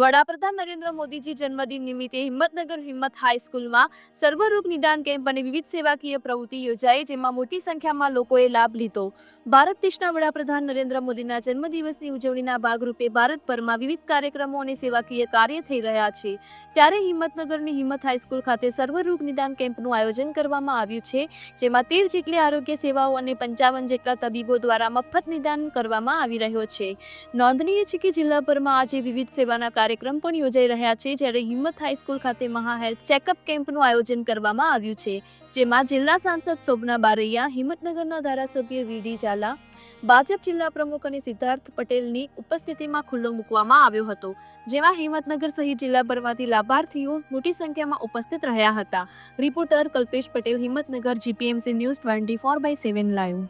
વડાપ્રધાન નરેન્દ્ર મોદીજી જન્મદિન નિમિત્તે હિંમતનગર હિંમત હાઈસ્કૂલમાં સર્વરૂપ નિદાન કેમ્પ અને વિવિધ સેવાકીય પ્રવૃત્તિ યોજાઈ, જેમાં મોટી સંખ્યામાં લોકોએ લાભ લીધો. ભારત દેશના વડાપ્રધાન નરેન્દ્ર મોદીના જન્મદિવસની ઉજવણીના ભાગરૂપે ભારતભરમાં વિવિધ કાર્યક્રમો અને સેવાકીય કાર્ય થઈ રહ્યા છે. ત્યારે હિંમતનગરની હિંમત હાઈસ્કૂલ ખાતે સર્વરૂપ નિદાન કેમ્પનું આયોજન કરવામાં આવ્યું છે, જેમાં તેર જેટલી આરોગ્ય સેવાઓ અને પંચાવન જેટલા તબીબો દ્વારા મફત નિદાન કરવામાં આવી રહ્યો છે. નોંધનીય છે કે જિલ્લાભરમાં આજે વિવિધ સેવાના કાર્યક્રમ પણ યોજાઈ રહ્યા છે જ્યારે હિંમત હાઈસ્કૂલ ખાતે મહા હેલ્થ ચેકઅપ કેમ્પનું આયોજન કરવામાં આવ્યું છે, જેમાં જિલ્લા સાંસદ શોભના બારૈયા, હિંમતનગરના ધારાસભ્ય વીડી ઝાલા, ભાજપ જિલ્લા પ્રમુખ અને સિદ્ધાર્થ પટેલની ઉપસ્થિતિમાં ખુલ્લો મૂકવામાં આવ્યો હતો, જેમાં હિંમતનગર સહિત જિલ્લાભરમાંથી લાભાર્થીઓ મોટી સંખ્યામાં ઉપસ્થિત રહ્યા હતા. Reporter Kalpesh Patel, Himmatnagar GPMC news twenty four by seven live.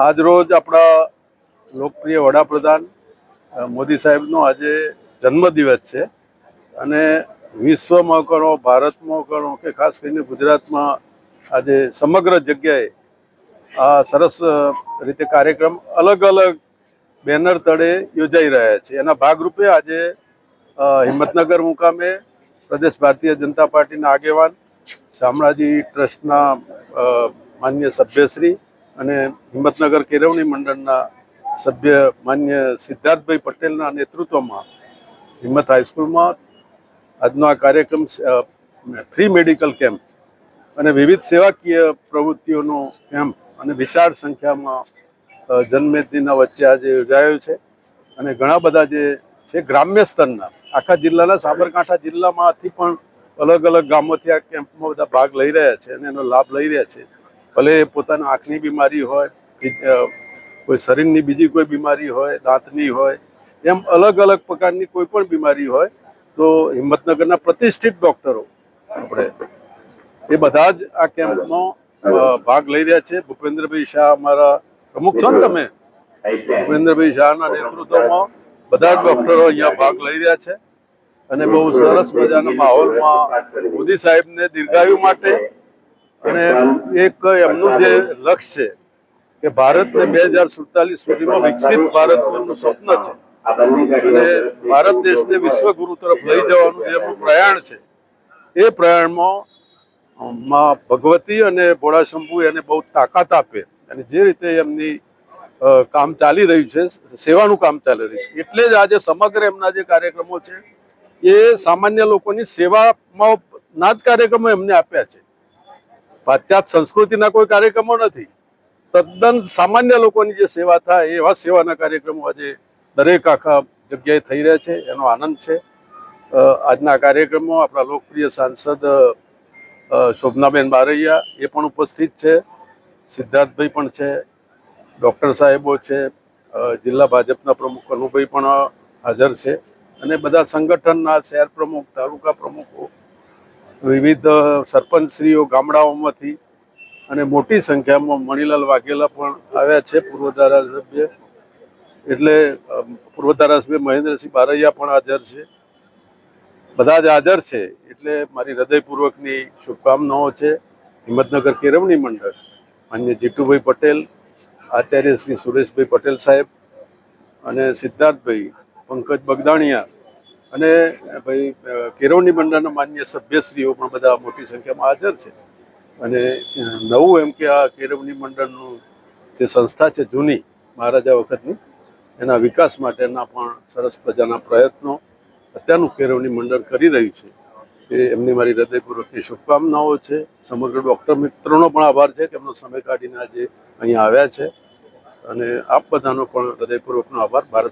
આજરોજ આપણા લોકપ્રિય વડાપ્રધાન મોદી સાહેબનો આજે જન્મદિવસ છે. અને વિશ્વમાં કરો ભારતમાં કરો કે ખાસ કરીને ગુજરાતમાં આજે સમગ્ર જગ્યાએ આ સરસ રીતે કાર્યક્રમ અલગ અલગ બેનર તળે યોજાઈ રહ્યા છે. એના ભાગરૂપે આજે હિંમતનગર મુકામે પ્રદેશ ભારતીય જનતા પાર્ટીના આગેવાન, શામળાજી ટ્રસ્ટના માન્ય સભ્યશ્રી અને હિંમતનગર કેળવણી મંડળના સભ્ય માન્ય સિદ્ધાર્થભાઈ પટેલના નેતૃત્વમાં હિંમત હાઈસ્કૂલમાં આજનો આ કાર્યક્રમ ફ્રી મેડિકલ કેમ્પ અને વિવિધ સેવાકીય પ્રવૃત્તિઓનો કેમ્પ અને વિશાળ સંખ્યામાં જન્મેદનીના વચ્ચે આજે યોજાયો છે અને ઘણા બધા જે છે ગ્રામ્ય સ્તરના, આખા જિલ્લાના સાબરકાંઠા જિલ્લામાંથી પણ અલગ અલગ ગામોથી આ કેમ્પમાં બધા ભાગ લઈ રહ્યા છે અને એનો લાભ લઈ રહ્યા છે. ભલે એ પોતાની આંખની બીમારી હોય કોઈ શરીરની બીજી કોઈ બીમારી હોય, દાંતની હોય, એમ અલગ અલગ પ્રકારની કોઈ પણ બીમારી હોય, તો હિંમતનગરના પ્રતિષ્ઠિત ડોક્ટરો આપણે એ બધા જ આ કેમ્પનો ભાગ લઈ રહ્યા છે. ભૂપેન્દ્રભાઈ શાહ અમારા પ્રમુખ છો ને તમે? ભૂપેન્દ્રભાઈ શાહના નેતૃત્વમાં બધા જ ડોક્ટરો અહીંયા ભાગ લઈ રહ્યા છે. અને બહુ સરસ મજાના માહોલમાં મોદી સાહેબને દીર્ઘાયુ માટે અને એક એમનું જે લક્ષ્ય છે કે ભારતને બે હજાર સુડતાલીસ સુધીમાં વિકસિત ભારતનું એમનું સ્વપ્ન છે. અને ભારત દેશને વિશ્વગુરુ તરફ લઈ જવાનું જે એમનું પ્રયાણ છે એ પ્રયાણમાં માં ભગવતી અને ભોળા શંભુ એને બહુ તાકાત આપે અને જે રીતે એમની કામ ચાલી રહ્યું છે સેવાનું કામ ચાલી રહ્યું છે. એટલે જ આજે સમગ્ર એમના જે કાર્યક્રમો છે એ સામાન્ય લોકોની સેવામાં ના જ કાર્યક્રમો એમને આપ્યા છે. પાશ્ચાત સંસ્કૃતિના કોઈ કાર્યક્રમો નથી. તદ્દન સામાન્ય લોકોની જે સેવા થાય, એવા સેવાના કાર્યક્રમો આજે દરેક આખા જગ્યાએ થઈ રહ્યા છે, એનો આનંદ છે. આજના કાર્યક્રમો આપણા લોકપ્રિય સાંસદ શોભનાબેન બારૈયા એ પણ ઉપસ્થિત છે. સિદ્ધાર્થભાઈ પણ છે, ડૉક્ટર સાહેબો છે જિલ્લા ભાજપના પ્રમુખ કનુભાઈ પણ હાજર છે. અને બધા સંગઠનના શહેર પ્રમુખ, તાલુકા પ્રમુખો વિવિધ સરપંચશ્રીઓ ગામડાઓમાંથી અને મોટી સંખ્યામાં મણિલાલ વાઘેલા પણ આવ્યા છે, પૂર્વ ધારાસભ્ય. એટલે પૂર્વ ધારાસભ્ય મહેન્દ્રસિંહ બારૈયા પણ હાજર છે. બધા જ હાજર છે, એટલે મારી હૃદયપૂર્વકની શુભકામનાઓ છે. હિંમતનગર કેળવણી મંડળ, માન્ય જીતુભાઈ પટેલ, આચાર્ય શ્રી સુરેશભાઈ પટેલ સાહેબ અને સિદ્ધાર્થભાઈ પંકજ બગદાણિયા અને ભાઈ કેરવણી મંડળના માન્ય સભ્યશ્રીઓ પણ બધા મોટી સંખ્યામાં હાજર છે. અને નવું એમ કે આ કેરવણી મંડળનું જે સંસ્થા છે જૂની, મહારાજા વખતની, એના વિકાસ માટેના પણ સરસ પ્રજાના પ્રયત્નો અત્યારનું કેરવણી મંડળ કરી રહ્યું છે. એ એમની મારી હૃદયપૂર્વકની શુભકામનાઓ છે. સમગ્ર ડૉક્ટર મિત્રોનો પણ આભાર છે કે એમનો સમય કાઢીને આજે અહીંયા આવ્યા છે. અને આપ બધાનો પણ હૃદયપૂર્વકનો આભાર. ભારત